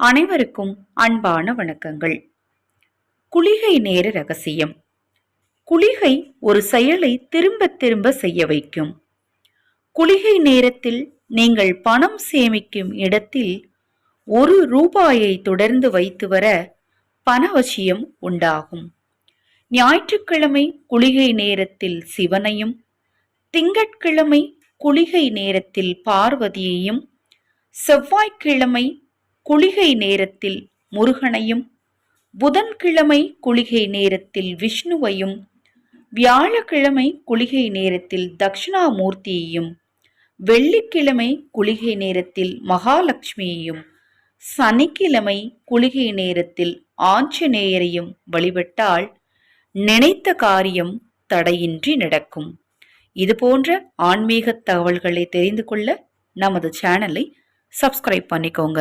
அனைவருக்கும் அன்பான வணக்கங்கள். குளிகை நேர ரகசியம். குளிகை ஒரு செயலை திரும்ப திரும்ப செய்ய வைக்கும். குளிகை நேரத்தில் நீங்கள் பணம் சேமிக்கும் இடத்தில் ஒரு ரூபாயை தொடர்ந்து வைத்து வர பணவசியம் உண்டாகும். ஞாயிற்றுக்கிழமை குளிகை நேரத்தில் சிவனையும் திங்கட்கிழமை குளிகை நேரத்தில் பார்வதியையும் செவ்வாய்க்கிழமை குளிகை நேரத்தில் முருகனையும் புதன்கிழமை குளிகை நேரத்தில் விஷ்ணுவையும் வியாழக்கிழமை குளிகை நேரத்தில் தக்ஷணாமூர்த்தியையும் வெள்ளிக்கிழமை குளிகை நேரத்தில் மகாலட்சுமியையும் சனிக்கிழமை குளிகை நேரத்தில் ஆஞ்சநேயரையும் வழிபட்டால் நினைத்த காரியம் தடையின்றி நடக்கும். இதுபோன்ற ஆன்மீக தகவல்களை தெரிந்து கொள்ள நமது சேனலை சப்ஸ்கிரைப் பண்ணிக்கோங்க.